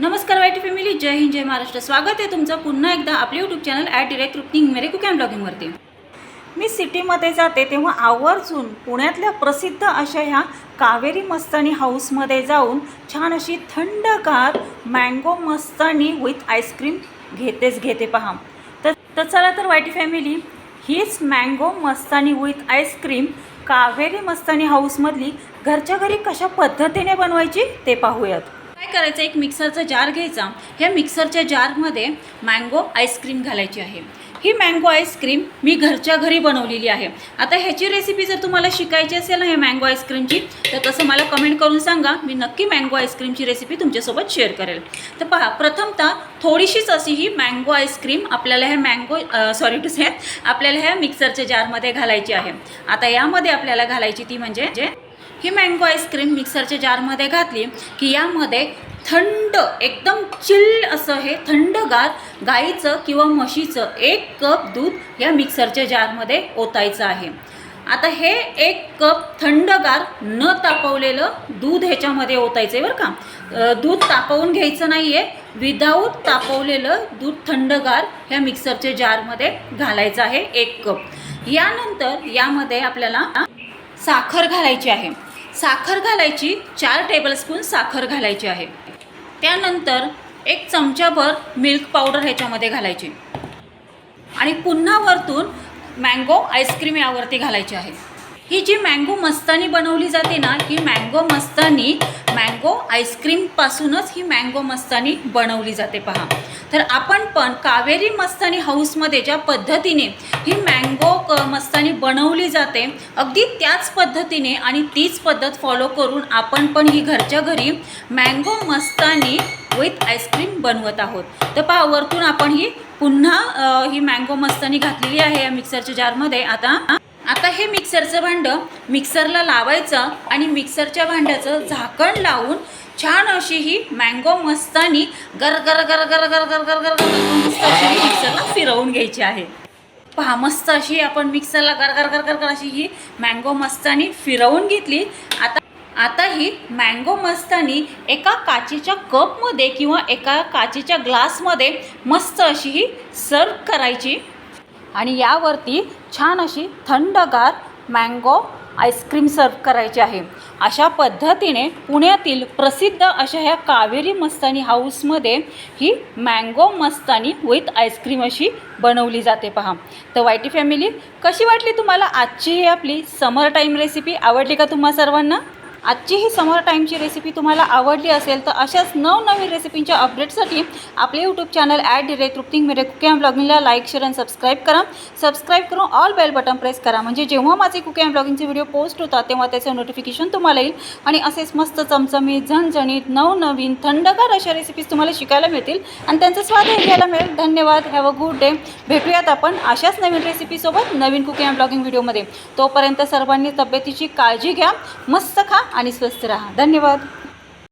नमस्कार वाईट फॅमिली जय हिंद जय महाराष्ट्र. स्वागत आहे तुमचं पुन्हा एकदा आपले यूट्यूब चॅनल ॲट डिरेक्ट रुपनिंग मेरे कुकॅम ब्लॉगिंगवरती मी सिटीमध्ये जाते तेव्हा आवर्जून पुण्यातल्या प्रसिद्ध अशा ह्या कावेरी मस्तानी हाऊसमध्ये जाऊन छान अशी थंडगार mango mastani with ice cream घेतेच घेते पहा. तर तर चला तर वाईटी फॅमिली हीच mango mastani with ice cream Kaveri Mastani हाऊसमधली घरच्या घरी कशा पद्धतीने बनवायची ते पाहूयात. काय करायचं? एक मिक्सरचा जार घ्यायचा. ह्या मिक्सरच्या जारमध्ये मँगो आईस्क्रीम घालायची आहे. ही मँगो आईस्क्रीम मी घरच्या घरी बनवलेली आहे. आता ह्याची रेसिपी जर तुम्हाला शिकायची असेल ना हे मँगो आईस्क्रीमची तर तसं मला कमेंट करून सांगा. मी नक्की मँगो आईस्क्रीमची रेसिपी तुमच्यासोबत शेअर करेल. तर पहा प्रथमतः थोडीशीच अशी ही मँगो आईस्क्रीम आपल्याला ह्या मँगो सॉरी टू से आपल्याला ह्या मिक्सरच्या जारमध्ये घालायची आहे. आता यामध्ये आपल्याला घालायची ती म्हणजे जे ही मँगो आईस्क्रीम मिक्सरच्या जारमध्ये घातली की यामध्ये थंड एकदम चिल्ड असं हे थंडगार गाईचं किंवा म्हशीचं एक कप दूध या मिक्सरच्या जारमध्ये ओतायचं आहे. आता हे एक कप थंडगार न तापवलेलं दूध ह्याच्यामध्ये ओतायचं आहे बरं का. दूध तापवून घ्यायचं नाही आहे विदाऊट तापवलेलं दूध थंडगार ह्या मिक्सरच्या जारमध्ये घालायचं आहे एक कप. यानंतर यामध्ये आपल्याला साखर घालायची आहे. साखर घालायची चार टेबलस्पून साखर घालायची आहे. त्यानंतर एक चमचाभर मिल्क पावडर ह्याच्यामध्ये घालायची. आणि पुन्हा वरतून मँगो आईस्क्रीम यावरती घालायची आहे. ही जी मँगो मस्तानी बनवली जाते ना ही मँगो मस्तानी मँगो आईस्क्रीमपासूनच ही मँगो मस्तानी बनवली जाते पहा. तर आपण पण कावेरी मस्तानी हाऊसमध्ये ज्या पद्धतीने ही मॅ मस्तानी बनवली जाते अगदी त्याच पद्धतीने आणि तीच पद्धत फॉलो करून आपण पण ही घरच्या घरी मँगो मस्तानी विथ आईस्क्रीम बनवत आहोत तर पहा वरतून आपण ही पुन्हा ही मँगो मस्तानी घातलेली आहे या मिक्सरच्या जारमध्ये आता आता हे मिक्सरचं भांडं मिक्सरला लावायचं आणि मिक्सरच्या भांड्याचं झाकण लावून छान अशी ही मँगो मस्तानी गर गर गर गर गर गर गर गर गर मस्त अशी मिक्सरला फिरवून घ्यायची आहे पहा मस्त अशी आपण मिक्सरला गर गर गर गर गर अशी ही मँगो मस्तानी फिरवून घेतली. आता आता ही मँगो मस्तानी एका काचेच्या कपमध्ये किंवा एका काचेच्या ग्लासमध्ये मस्त अशी ही सर्व करायची. आणि यावरती छान अशी थंडगार मँगो आईस्क्रीम सर्व करायची आहे. अशा पद्धतीने पुण्यातील प्रसिद्ध अशा ह्या कावेरी मस्तानी हाऊसमध्ये ही mango mastani with ice cream अशी बनवली जाते पहा. तर वायटी फॅमिली कशी वाटली तुम्हाला आजची ही आपली समर टाईम रेसिपी? आवडली का तुम्हा सर्वांना? आजची ही समर टाईमची रेसिपी तुम्हाला आवडली असेल तर अशाच नवनवीन रेसिपींच्या अपडेटसाठी आपले यूट्यूब चॅनल ॲट डिरेक्ट रुपटिंग मेरे कुकिंग ब्लॉगिंगला लाईक शेअर आणि सबस्क्राईब करा. सबस्क्राईब करून ऑल बेल बटन प्रेस करा. म्हणजे जेव्हा माझे कुकिंग ब्लॉगिंगचे व्हिडिओ पोस्ट होतात तेव्हा त्याचं नोटिफिकेशन तुम्हाला येईल. आणि असेच मस्त चमचमीत झणझणीत नवनवीन थंडगार अशा रेसिपीज तुम्हाला शिकायला मिळतील. आणि त्यांचा स्वादही घ्यायला मिळेल. धन्यवाद. हॅव अ गुड डे भेटूयात आपण अशाच नवीन रेसिपीसोबत नवीन कुकिंग ब्लॉगिंग व्हिडिओमध्ये तोपर्यंत सर्वांनी तब्येतीची काळजी घ्या. मस्त खा. आणि स्वस्थ राहा. धन्यवाद.